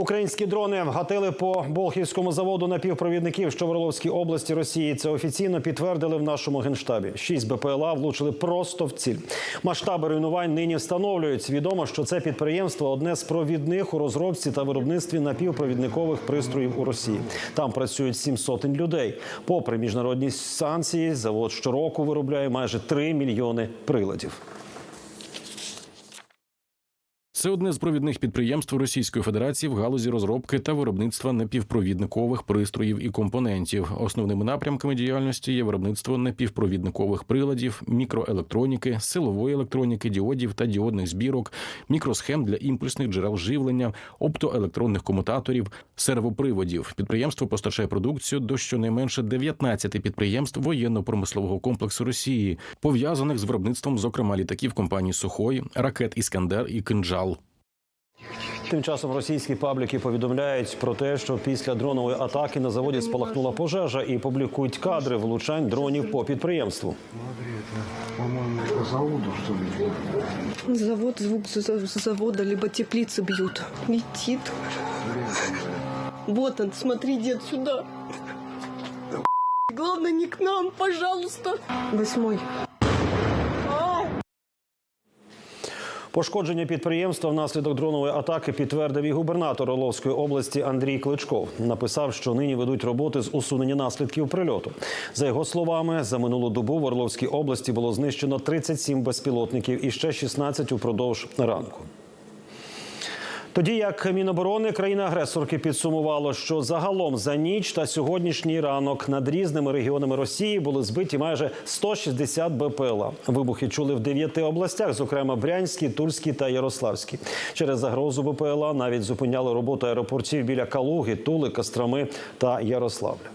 Українські дрони гатили по Болхівському заводу напівпровідників, що в Орловській області Росії. Це офіційно підтвердили в нашому генштабі. Шість БПЛА влучили просто в ціль. Масштаби руйнувань нині встановлюють. Відомо, що це підприємство одне з провідних у розробці та виробництві напівпровідникових пристроїв у Росії. Там працюють сім сотень людей. Попри міжнародні санкції, завод щороку виробляє майже 3 мільйони приладів. Це одне з провідних підприємств Російської Федерації в галузі розробки та виробництва напівпровідникових пристроїв і компонентів. Основними напрямками діяльності є виробництво напівпровідникових приладів, мікроелектроніки, силової електроніки, діодів та діодних збірок, мікросхем для імпульсних джерел живлення, оптоелектронних комутаторів, сервоприводів. Підприємство постачає продукцію до щонайменше 19 підприємств воєнно-промислового комплексу Росії, пов'язаних з виробництвом, зокрема літаків компаній Сухой, ракет Іскандер і Кинджал. Тим часом російські пабліки повідомляють про те, що після дронової атаки на заводі спалахнула пожежа і публікують кадри влучань дронів по підприємству. Заводу, ли? Завод, звук за- завода, либо теплицы бьют. Летит. Вот он, смотри, дед, сюда. Главное, не к нам, пожалуйста. Восьмой. Пошкодження підприємства внаслідок дронової атаки підтвердив і губернатор Орловської області Андрій Кличков. Написав, що нині ведуть роботи з усунення наслідків прильоту. За його словами, за минулу добу в Орловській області було знищено 37 безпілотників і ще 16 упродовж ранку. Тоді як Міноборони країни-агресорки підсумувало, що загалом за ніч та сьогоднішній ранок над різними регіонами Росії були збиті майже 160 БПЛА. Вибухи чули в дев'яти областях, зокрема Брянській, Тульській та Ярославській. Через загрозу БПЛА навіть зупиняли роботу аеропортів біля Калуги, Тули, Костроми та Ярославля.